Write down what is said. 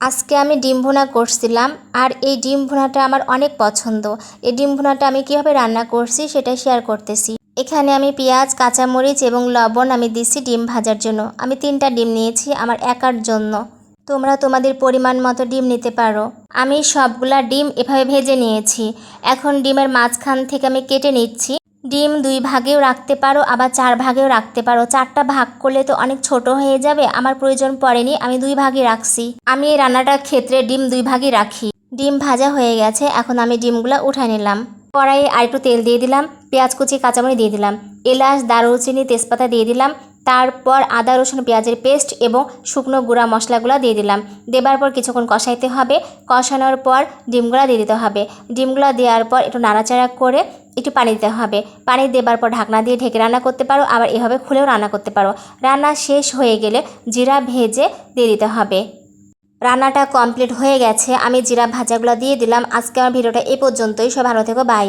আজকে আমি ডিম ভুনা করছিলাম আর এই ডিম ভুনাটা আমার অনেক পছন্দ। এই ডিম ভুনাটা আমি কীভাবে রান্না করছি সেটা শেয়ার করতেছি। এখানে আমি পেঁয়াজ, কাঁচামরিচ এবং লবণ আমি দিচ্ছি ডিম ভাজার জন্য। আমি তিনটা ডিম নিয়েছি আমার একার জন্য। তোমরা তোমাদের পরিমাণ মতো ডিম নিতে পারো। আমি সবগুলা ডিম এভাবে ভেজে নিয়েছি। এখন ডিমের মাঝখান থেকে আমি কেটে নিচ্ছি। ডিম দুই ভাগেও রাখতে পারো, আবার চার ভাগেও রাখতে পারো। চারটা ভাগ করলে তো অনেক ছোট হয়ে যাবে, আমার প্রয়োজন পড়েনি, আমি দুই ভাগই রাখছি। আমি এই রান্নাটার ক্ষেত্রে ডিম দুই ভাগই রাখি। ডিম ভাজা হয়ে গেছে, এখন আমি ডিমগুলো উঠাই নিলাম। কড়াইয়ে আর একটু তেল দিয়ে দিলাম, পেঁয়াজ কুচি কাঁচামরি দিয়ে দিলাম, এলাচ, দারুচিনি, তেজপাতা দিয়ে দিলাম তারপর আদা, রসুন, পেঁয়াজের পেস্ট এবং শুকনো গুঁড়া মশলাগুলো দিয়ে দিলাম। দেবার পর কিছুক্ষণ কষাইতে হবে। কষানোর পর ডিমগুলো দিয়ে দিতে হবে। ডিমগুলো দেওয়ার পর একটু নাড়াচাড়া করে একটু পানি দিতে হবে। পানি দেবার পর ঢাকনা দিয়ে ঢেকে রান্না করতে পারো। আবার এভাবে খুলেও রান্না করতে পারো। রান্না শেষ হয়ে গেলে জিরা ভেজে দিয়ে দিতে হবে। রান্নাটা কমপ্লিট হয়ে গেছে। আমি জিরা ভাজাগুলো দিয়ে দিলাম। আজকে আমার ভিডিওটা এ পর্যন্তই। সব ভালো থেকো। বাই।